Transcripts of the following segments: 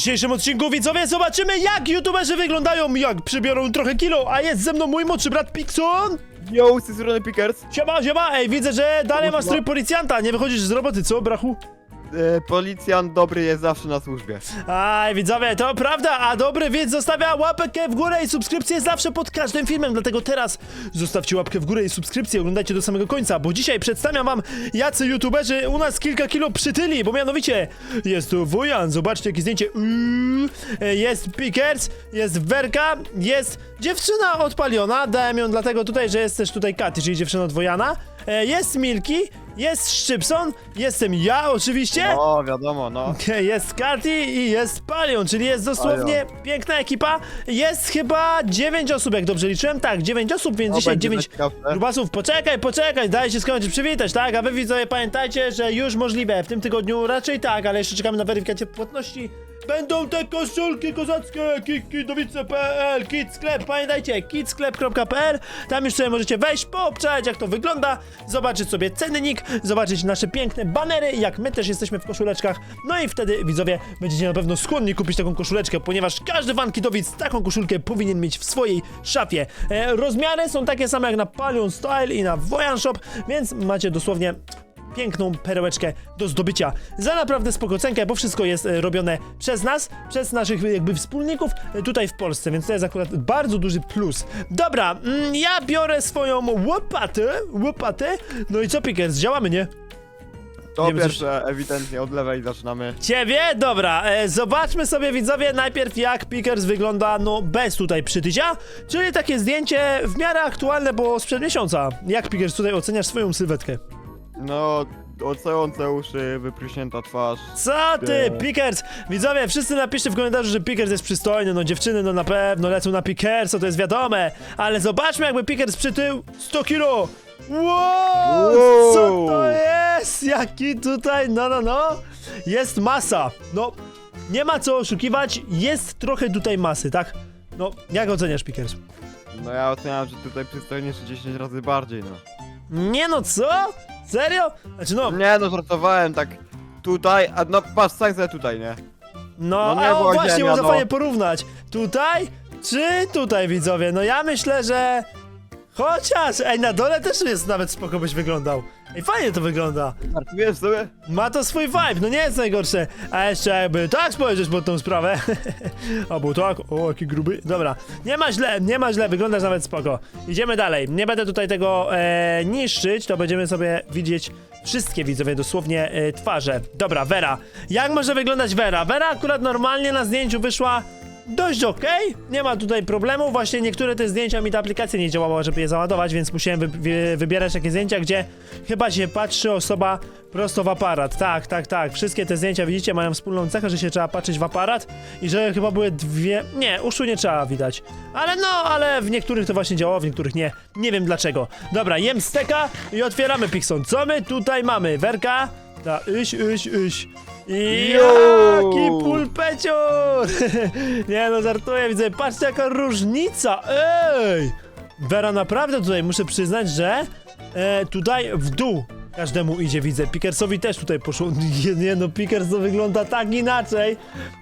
dzisiejszym odcinku widzowie zobaczymy jak youtuberzy wyglądają, jak przybiorą trochę kilo, a jest ze mną mój młodszy brat Pixon. Yo, z tej strony Pickers. Siema, siema, ej, widzę, że dalej masz strój policjanta, nie wychodzisz z roboty, co, brachu? E, policjant dobry jest zawsze na służbie. Aj, widzowie, to prawda, a dobry widz zostawia łapkę w górę i subskrypcję zawsze pod każdym filmem, dlatego teraz zostawcie łapkę w górę i subskrypcję, oglądajcie do samego końca, bo dzisiaj przedstawiam wam, jacy youtuberzy u nas kilka kilo przytyli, bo mianowicie jest tu Wujan, zobaczcie jakie zdjęcie, Uuu, jest Pickers, jest Werka, jest dziewczyna odpaliona, dałem ją dlatego tutaj, że jest też tutaj Katy, czyli dziewczyna od Wojana, E, jest Milki, jest Szczypson, jestem ja oczywiście, O, wiadomo, no. Jest Katy i jest Palion, czyli jest dosłownie piękna ekipa. Jest chyba 9 osób, jak dobrze liczyłem. Tak, 9 osób, więc O, dzisiaj będzie 9 ciekawsze. grubasów. Poczekaj, poczekaj, daj się skończyć, przywitać, tak? A wy widzowie pamiętajcie, że już możliwe w tym tygodniu raczej tak, ale jeszcze czekamy na weryfikację płatności. Będą te koszulki kozackie, kikidowice.pl, kit sklep, pamiętajcie, kitsklep.pl, tam już sobie możecie wejść, poobczać jak to wygląda, zobaczyć sobie cennik, zobaczyć nasze piękne banery, jak my też jesteśmy w koszuleczkach, no i wtedy widzowie będziecie na pewno skłonni kupić taką koszuleczkę, ponieważ każdy fan kidowic taką koszulkę powinien mieć w swojej szafie. E, rozmiary są takie same jak na Palion Style i na Wojan Shop, więc macie dosłownie piękną perełeczkę do zdobycia za naprawdę spoko cenkę, bo wszystko jest e, robione przez nas, przez naszych e, jakby wspólników e, tutaj w Polsce, więc to jest akurat bardzo duży plus. Dobra, mm, ja biorę swoją łopatę, łopatę, no i co Pickers, działamy, nie? To Wiemy, pierwsze, ewidentnie od lewej zaczynamy. Ciebie? Dobra, e, zobaczmy sobie widzowie najpierw jak Pickers wygląda, no bez tutaj przytycia, czyli takie zdjęcie w miarę aktualne, bo sprzed miesiąca. Jak Pickers tutaj oceniasz swoją sylwetkę? No, oceące uszy, wypryśnięta twarz. Co ty. Pickers? Widzowie, wszyscy napiszcie w komentarzu, że Pickers jest przystojny, no dziewczyny no na pewno lecą na Pickersa, to jest wiadome, ale zobaczmy jakby Pickers przytył 100 kilo! Wow, Wow. co to jest? Jaki tutaj, no no no, jest masa, no nie ma co oszukiwać, jest trochę tutaj masy, tak? No, jak oceniasz Pickers? No ja oceniam, że tutaj przystojniejszy 10 razy bardziej, no. Nie no, co? Serio? Znaczy no, Nie no, żartowałem tak tutaj, a no patrz, sobie tutaj, nie? No, No nie a właśnie, ziemia, można no. fajnie porównać. Tutaj czy tutaj, widzowie? No ja myślę, że... Chociaż, ej, na dole też jest nawet spoko byś wyglądał. Ej, fajnie to wygląda. Wiesz sobie? Ma to swój vibe, no nie jest najgorsze. A jeszcze jakby tak spojrzeć pod tą sprawę. Albo tak, o, jaki gruby. Dobra, nie ma źle, nie ma źle, wyglądasz nawet spoko. Idziemy dalej. Nie będę tutaj tego e, niszczyć, to będziemy sobie widzieć wszystkie widzowie, dosłownie e, twarze. Dobra, Vera. Jak może wyglądać Vera? Vera akurat normalnie na zdjęciu wyszła dość okej, nie ma tutaj problemu, właśnie niektóre te zdjęcia mi ta aplikacja nie działała, żeby je załadować, więc musiałem wy wy wybierać takie zdjęcia, gdzie chyba się patrzy osoba prosto w aparat, tak, tak, tak, wszystkie te zdjęcia widzicie mają wspólną cechę, że się trzeba patrzeć w aparat i że chyba były dwie, nie, uszu nie trzeba widać, ale no, ale w niektórych to właśnie działało, w niektórych nie, nie wiem dlaczego. Dobra, jem steka i otwieramy Pixon, co my tutaj mamy, Werka? Ta, iś, iś, iś. I Yo! jaki pulpecior! Nie no, żartuję, widzę, patrzcie jaka różnica, ej! Vera, naprawdę tutaj muszę przyznać, że e, tutaj w dół każdemu idzie, widzę. Pickersowi też tutaj poszło. Nie, nie no, Pickers to wygląda tak inaczej.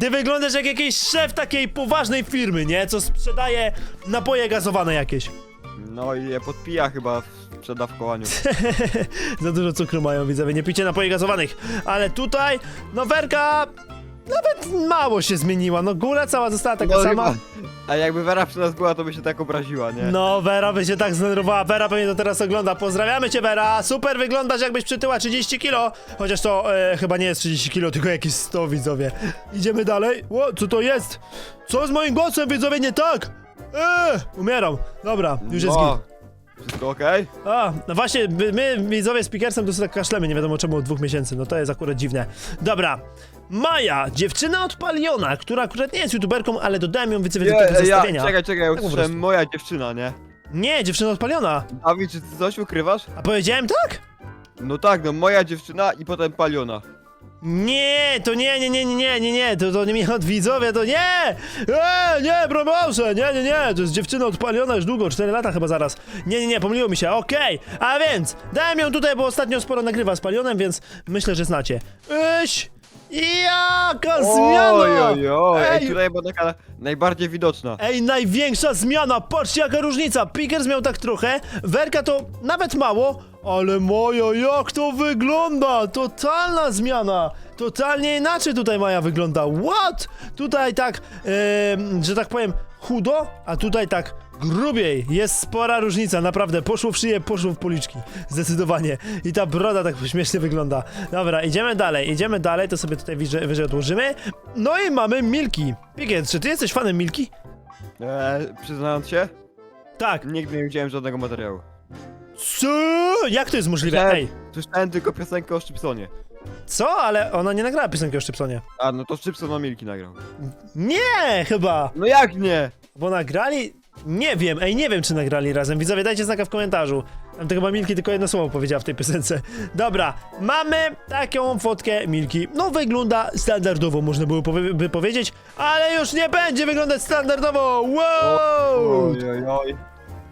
Ty wyglądasz jak jakiś szef takiej poważnej firmy, nie? Co sprzedaje napoje gazowane jakieś. No i je podpija chyba w przedawkowaniu. Za dużo cukru mają, widzowie, nie picie napoi gazowanych. Ale tutaj, no Werka nawet mało się zmieniła. No góra cała została taka No, sama. A jakby Vera przy nas była, to by się tak obraziła, nie? No, Vera by się tak zdenerwowała. Vera pewnie to teraz ogląda. Pozdrawiamy cię, Vera. Super wyglądasz, jakbyś przytyła 30 kilo. Chociaż to e, chyba nie jest 30 kilo, tylko jakieś 100, widzowie. Idziemy dalej. Ło, co to jest? Co z moim głosem, widzowie, nie tak? Eee, umieram. Dobra, już jest no. git. Wszystko okej? A, no właśnie, my, my widzowie z Pickersem to sobie tak kaszlemy, nie wiadomo czemu od dwóch miesięcy, no to jest akurat dziwne. Dobra, Maja, dziewczyna odpaliona, która akurat nie jest youtuberką, ale dodałem ją widzowie do tego Nie, ja, zestawienia. czekaj, czekaj, ja po usłyszałem prostu. moja dziewczyna, nie? Nie, dziewczyna odpaliona. Dawid, czy ty coś ukrywasz? A powiedziałem tak? No tak, no moja dziewczyna i potem paliona. Nie, to nie, nie, nie, nie, nie, nie, nie, to, to nie mnie od widzowie, to nie! E, nie, promosze, nie, nie, nie, to jest dziewczyna odpaliona już długo, 4 lata chyba zaraz. Nie, nie, nie, pomyliło mi się, okej, a więc, dałem ją tutaj, bo ostatnio sporo nagrywa z palionem, więc myślę, że znacie. Iś, Jaka zmiana! Oj, oj, oj. Ej, Ej, tutaj była taka najbardziej widoczna. Ej, największa zmiana! Patrzcie jaka różnica! Pickers miał tak trochę, Werka to nawet mało, ale moja, jak to wygląda! Totalna zmiana! Totalnie inaczej tutaj Maja wygląda. What? Tutaj tak, em, że tak powiem, chudo, a tutaj tak grubiej. Jest spora różnica, naprawdę. Poszło w szyję, poszło w policzki. Zdecydowanie. I ta broda tak śmiesznie wygląda. Dobra, idziemy dalej, idziemy dalej, to sobie tutaj wyżej, wyżej odłożymy. No i mamy Milki. Pickers, czy ty jesteś fanem Milki? E, przyznając się, Tak. nigdy nie widziałem żadnego materiału. Co? Jak to jest możliwe? Ej, słyszałem tylko piosenkę o Szczypsonie. co? Ale ona nie nagrała piosenki o Szczypsonie. A, no to Szczypson Milki nagrał. Nie, chyba. No jak nie? Bo nagrali... Nie wiem, ej, nie wiem, czy nagrali razem. Widzowie, dajcie znaka w komentarzu. Tam to chyba Milki tylko jedno słowo powiedziała w tej piosence. Dobra, mamy taką fotkę Milki. No, wygląda standardowo, można było powie by powiedzieć, ale już nie będzie wyglądać standardowo. Wow! Oj, oj, oj.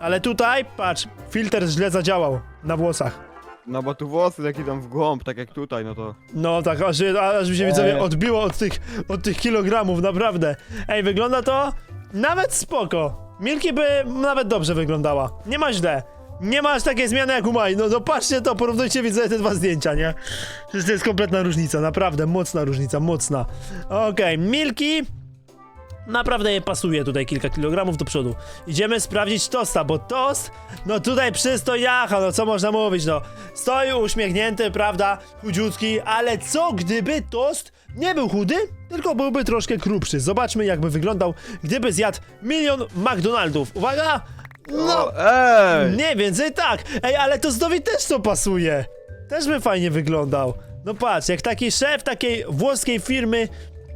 Ale tutaj, patrz, filtr źle zadziałał na włosach. No bo tu włosy jak idą w głąb, tak jak tutaj, no to... No tak, aż, aż mi się widzowie odbiło od tych, od tych kilogramów, naprawdę. Ej, wygląda to nawet spoko. Milki by nawet dobrze wyglądała. Nie ma źle. Nie ma aż takiej zmiany jak u Mai. No to patrzcie to, porównujcie widzowie te dwa zdjęcia, nie? To jest kompletna różnica, naprawdę, mocna różnica, mocna. Okej, Milki... Naprawdę je pasuje tutaj kilka kilogramów do przodu. Idziemy sprawdzić tosta, bo tost, no tutaj przystojacha, no co można mówić, no. Stoi uśmiechnięty, prawda, chudziutki, ale co gdyby tost nie był chudy, tylko byłby troszkę krupszy. Zobaczmy jakby wyglądał, gdyby zjadł milion McDonaldów. Uwaga! No, O, ej! nie więcej tak. Ej, ale tostowi też to pasuje. Też by fajnie wyglądał. No patrz, jak taki szef takiej włoskiej firmy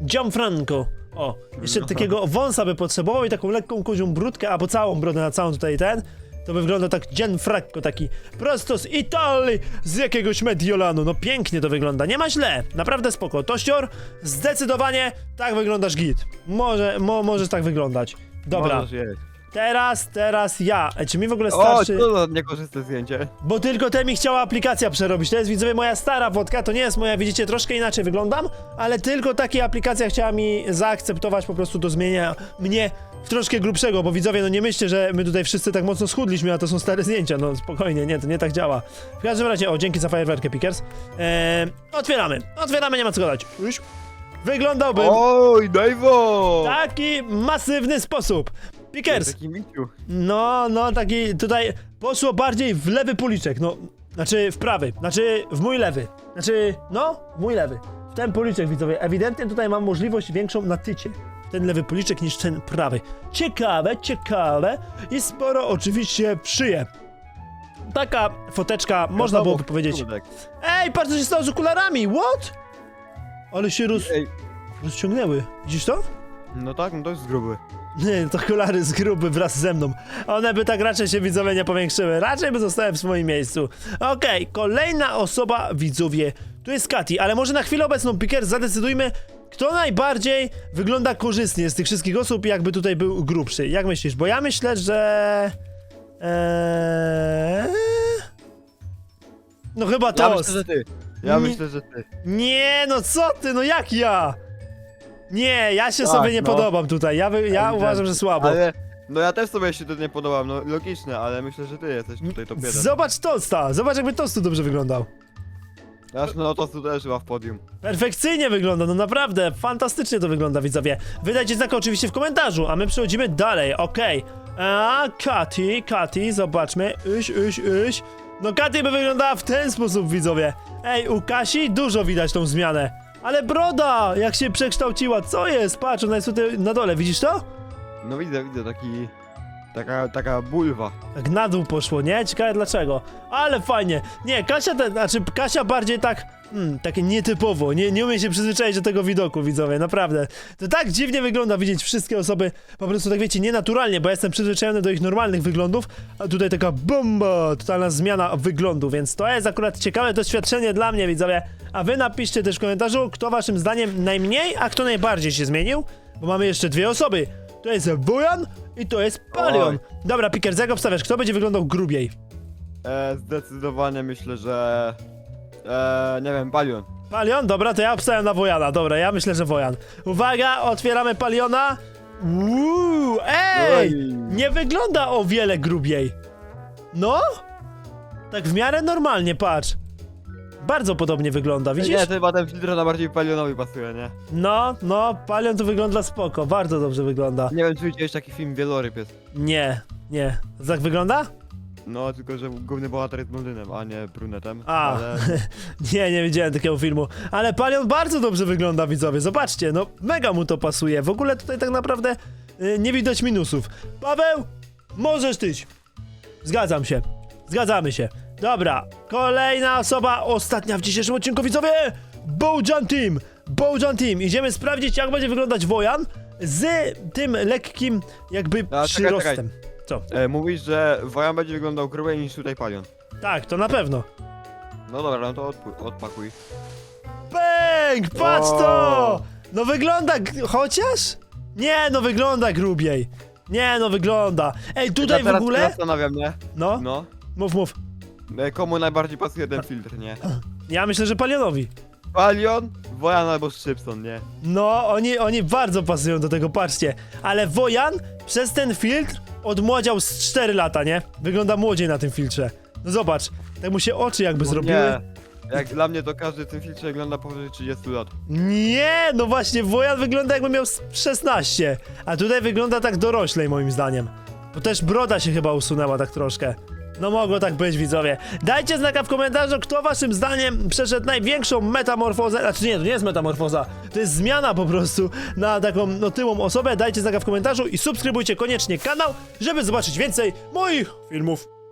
Gianfranco. O, jeszcze takiego wąsa by potrzebował i taką lekką kozią brudkę, albo całą brodę na całą tutaj ten. To by wyglądał tak Gianfranco, taki prosto z Italii, z jakiegoś Mediolanu. No pięknie to wygląda, nie ma źle, naprawdę spoko. Tościor, zdecydowanie tak wyglądasz git. Może, mo, możesz tak wyglądać. Dobra, Możesz jeść. Teraz, teraz ja. Ej, czy mi w ogóle O, starczy... co za niekorzystne zdjęcie. Bo tylko te mi chciała aplikacja przerobić. To jest widzowie moja stara wodka, to nie jest moja, widzicie, troszkę inaczej wyglądam, ale tylko takie aplikacja chciała mi zaakceptować po prostu do zmienia mnie w troszkę grubszego, bo widzowie, no nie myślcie, że my tutaj wszyscy tak mocno schudliśmy, a to są stare zdjęcia, no spokojnie, nie, to nie tak działa. W każdym razie, o, dzięki za fajerwerkę, Pickers. Eee, otwieramy, otwieramy, nie ma co gadać. Już. Wyglądałbym Oj, Dajwo! w taki masywny sposób. Pickers, Taki miciu. no, no, taki tutaj poszło bardziej w lewy policzek, no, znaczy w prawy, znaczy w mój lewy, znaczy, no, w mój lewy. W ten policzek, widzowie, ewidentnie tutaj mam możliwość większą na tycie. Ten lewy policzek niż ten prawy. Ciekawe, ciekawe i sporo oczywiście w szyję. Taka foteczka, można Gotowo, byłoby powiedzieć. kurde. Ej, patrz co się stało z okularami, what? Ale się roz... Ej, rozciągnęły, widzisz to? no tak, no to jest gruby. Nie, to okulary z gruby wraz ze mną. One by tak raczej się widzowie nie powiększyły. Raczej by zostały w swoim miejscu. Okej, kolejna osoba, widzowie. Tu jest Kati, ale może na chwilę obecną, Piker, zadecydujmy, kto najbardziej wygląda korzystnie z tych wszystkich osób, jakby tutaj był grubszy. Jak myślisz? Bo ja myślę, że... Eee... No chyba Ja to. myślę, że ty. Ja myślę, że ty. Nie, no co ty, no jak ja? Nie, ja się Tak, sobie nie no. podobam tutaj. Ja, wy, ja Ewidentnie. uważam, że słabo. Ale, no ja też sobie się to nie podobam, no logiczne, ale myślę, że ty jesteś tutaj top 1. Zobacz tosta, zobacz jakby tostu dobrze wyglądał. Aż no to tu też chyba w podium. Perfekcyjnie wygląda, no naprawdę, fantastycznie to wygląda, widzowie. Wydajcie znak oczywiście w komentarzu, a my przechodzimy dalej, okej. A, Kati, Kati, zobaczmy, iś, iś, iś. No Kati by wyglądała w ten sposób, widzowie. Ej, u Kasi dużo widać tą zmianę. Ale broda, jak się przekształciła, co jest? Patrz, ona jest tutaj na dole, widzisz to? No widzę, widzę, taki... Taka, taka bulwa. Tak na dół poszło, nie? Ciekawe dlaczego. Ale fajnie. Nie, Kasia, te, znaczy Kasia bardziej tak, hmm, takie nietypowo, nie, nie umie się przyzwyczaić do tego widoku, widzowie, naprawdę. To tak dziwnie wygląda widzieć wszystkie osoby, po prostu tak wiecie, nienaturalnie, bo ja jestem przyzwyczajony do ich normalnych wyglądów, a tutaj taka bomba, totalna zmiana wyglądu, więc to jest akurat ciekawe doświadczenie dla mnie, widzowie. A wy napiszcie też w komentarzu, kto waszym zdaniem najmniej, a kto najbardziej się zmienił, bo mamy jeszcze dwie osoby. To jest Wujan i to jest Palion. Oj. Dobra, Pickers, jak obstawiasz, kto będzie wyglądał grubiej? E, zdecydowanie myślę, że... E, nie wiem, Balion. Palion? Dobra, to ja obstawiam na Wojana. Dobra, ja myślę, że Wojan. Uwaga, otwieramy Paliona. Uuu, ej! Oj. Nie wygląda o wiele grubiej. No? Tak w miarę normalnie, patrz. Bardzo podobnie wygląda, widzisz? Nie, to chyba ten filtr na bardziej palionowi pasuje, nie? No, no, Palion to wygląda spoko, bardzo dobrze wygląda. Nie wiem, czy widziałeś taki film Wieloryb jest. Nie, nie. Tak wygląda? No, tylko że główny bohater jest blondynem, a nie brunetem. A. Ale... Nie, nie widziałem takiego filmu. Ale Palion bardzo dobrze wygląda, widzowie. Zobaczcie, no mega mu to pasuje. W ogóle tutaj tak naprawdę y, nie widać minusów. Paweł, możesz tyć. Zgadzam się. Zgadzamy się. Dobra, kolejna osoba, ostatnia w dzisiejszym odcinku, widzowie! Bojan Team! Bojan Team! Idziemy sprawdzić, jak będzie wyglądać Wojan z tym lekkim, jakby czekaj, przyrostem. Co? E, mówisz, że Wojan będzie wyglądał grubiej niż tutaj palion. Tak, to na pewno. No dobra, no to odpu- odpakuj. Bęk! Patrz to! O! No wygląda, chociaż? Nie, no wygląda grubiej. Nie, no wygląda. Ej, tutaj ja w teraz ogóle... zastanawiam, nie? No, No. mów, mów. E, Komu najbardziej pasuje ten filtr, nie? Ja myślę, że Palionowi. Palion, Wojan albo Szczypson, nie? No, oni, oni bardzo pasują do tego, patrzcie. Ale Wojan przez ten filtr odmłodział z 4 lata, nie? Wygląda młodziej na tym filtrze. No zobacz, tak mu się oczy jakby No zrobiły. Nie. Jak dla mnie to każdy w tym filtrze wygląda powyżej 30 lat. Nie, no właśnie, Wojan wygląda jakby miał s- 16, a tutaj wygląda tak doroślej moim zdaniem. Bo też broda się chyba usunęła tak troszkę. No mogło tak być, widzowie. Dajcie znaka w komentarzu, kto waszym zdaniem przeszedł największą metamorfozę. Znaczy nie, to nie jest metamorfoza, to jest zmiana po prostu na taką no, tyłą osobę. Dajcie znaka w komentarzu i subskrybujcie koniecznie kanał, żeby zobaczyć więcej moich filmów.